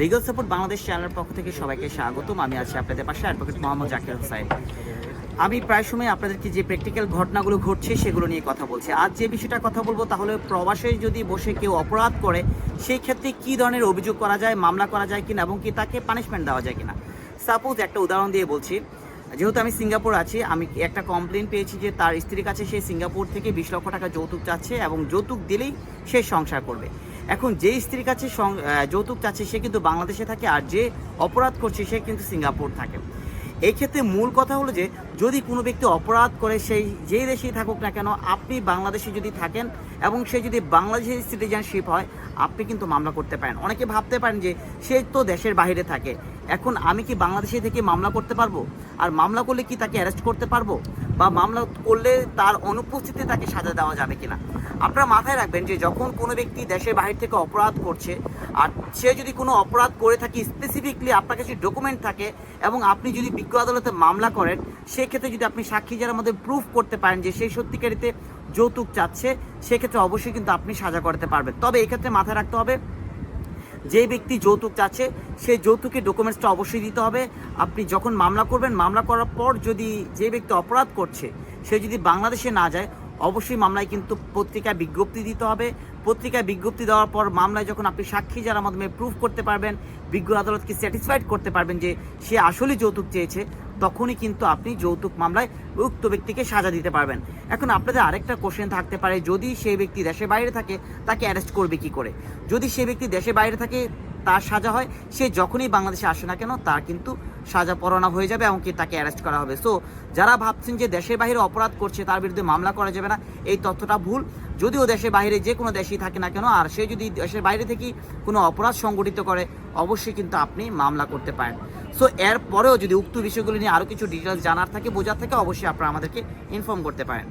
Legal support Bangladesh চ্যানেলের পক্ষ থেকে সবাইকে স্বাগতম। আমি আছি আপনাদের পাশে অ্যাডভোকেট মোহাম্মদ জাকির হোসাইন আমি প্রায় সময় আপনাদেরকে যে প্র্যাকটিক্যাল ঘটনাগুলো ঘটছে সেগুলো নিয়ে কথা বলছি। আজ যে বিষয়টা কথা বলব, তাহলে প্রবাসে যদি বসে কেউ অপরাধ করে, সেই ক্ষেত্রে কী ধরনের অভিযোগ করা যায়, মামলা করা যায় কিনা এবং কি তাকে পানিশমেন্ট দেওয়া যায় কিনা? সাপোজ একটা উদাহরণ দিয়ে বলছি যেহেতু আমি সিঙ্গাপুর আছি, আমি একটা কমপ্লেন পেয়েছি যে তার স্ত্রীর কাছে সে সিঙ্গাপুর থেকে বিশ লক্ষ টাকা যৌতুক চাচ্ছে এবং যৌতুক দিলেই সে সংসার করবে। এখন যে স্ত্রীর কাছে যৌতুক চাচ্ছে, সে কিন্তু বাংলাদেশে থাকে আর যে অপরাধ করছে, সে কিন্তু সিঙ্গাপুর থাকে। এই ক্ষেত্রে মূল কথা হলো যে, যদি কোনো ব্যক্তি অপরাধ করে, সেই যেই দেশেই থাকুক না কেন, আপনি বাংলাদেশে যদি থাকেন এবং সে যদি বাংলাদেশের সিটিজেনশিপ হয়, আপনি কিন্তু মামলা করতে পারেন। অনেকে ভাবতে পারেন যে, সে তো দেশের বাইরে থাকে। এখন আমি কি বাংলাদেশে থেকে মামলা করতে পারব? আর মামলা করলে কি তাকে অ্যারেস্ট করতে পারব? বা মামলা করলে তার অনুপস্থিতিতে তাকে সাজা দেওয়া যাবে কিনা? আপনারা মাথায় রাখবেন যে যখন কোনো ব্যক্তি দেশের বাইরে থেকে অপরাধ করছে, আর সে যদি কোনো অপরাধ করে থাকে স্পেসিফিকলি আপনার কাছে ডকুমেন্ট থাকে, এবং আপনি যদি বিজ্ঞ আদালতে মামলা করেন, সেক্ষেত্রে যদি আপনি সাক্ষী যারা মধ্যে প্রুফ করতে পারেন যে সেই সত্যিকারিতে যৌতুক চাচ্ছে, সেক্ষেত্রে অবশ্যই কিন্তু আপনি সাজা করতে পারবেন। তবে এক্ষেত্রে মাথায় রাখতে হবে যে ব্যক্তি যৌতুক চাচ্ছে সেই যৌতুকের ডকুমেন্টসটা অবশ্যই দিতে হবে। আপনি যখন মামলা করবেন, মামলা করার পর যদি যে ব্যক্তি অপরাধ করছে, সে যদি বাংলাদেশে না যায়, অবশ্যই মামলায় কিন্তু পত্রিকায় বিজ্ঞপ্তি দিতে হবে। পত্রিকায় বিজ্ঞপ্তি দেওয়ার পর মামলায় যখন আপনি সাক্ষী যারা মাধ্যমে প্রুফ করতে পারবেন, বিজ্ঞ আদালতকে স্যাটিসফাইড করতে পারবেন যে সে আসলে যৌতুক চেয়েছে তখনই কিন্তু আপনি যৌতুক মামলায় উক্ত ব্যক্তিকে সাজা দিতে পারবেন। এখন আপনাদের আরেকটা কোশ্চেন থাকতে পারে, যদি সেই ব্যক্তি দেশের বাইরে থাকে, তাকে অ্যারেস্ট করবে কি করে? যদি সেই ব্যক্তি দেশের বাইরে থাকে তার সাজা হয়, সে যখনই বাংলাদেশে আসে না কেন, তার কিন্তু সাজা পরোয়ানা হয়ে যাবে এমনকি তাকে অ্যারেস্ট করা হবে। সো যারা ভাবছেন যে দেশের বাইরে অপরাধ করছে, তার বিরুদ্ধে মামলা করা যাবে না, এই তথ্যটা ভুল। যদিও দেশের বাইরে যে কোনো দেশেই থাকে না কেন, আর সে যদি দেশের বাইরে থেকে কোনো অপরাধ সংগঠিত করে, অবশ্যই কিন্তু আপনি মামলা করতে পারেন। সো এরপরেও যদি উক্ত বিষয়গুলি নিয়ে আরও কিছু ডিটেলস জানার থাকে, বোঝার থাকে, অবশ্যই আপনারা আমাদেরকে ইনফর্ম করতে পারেন।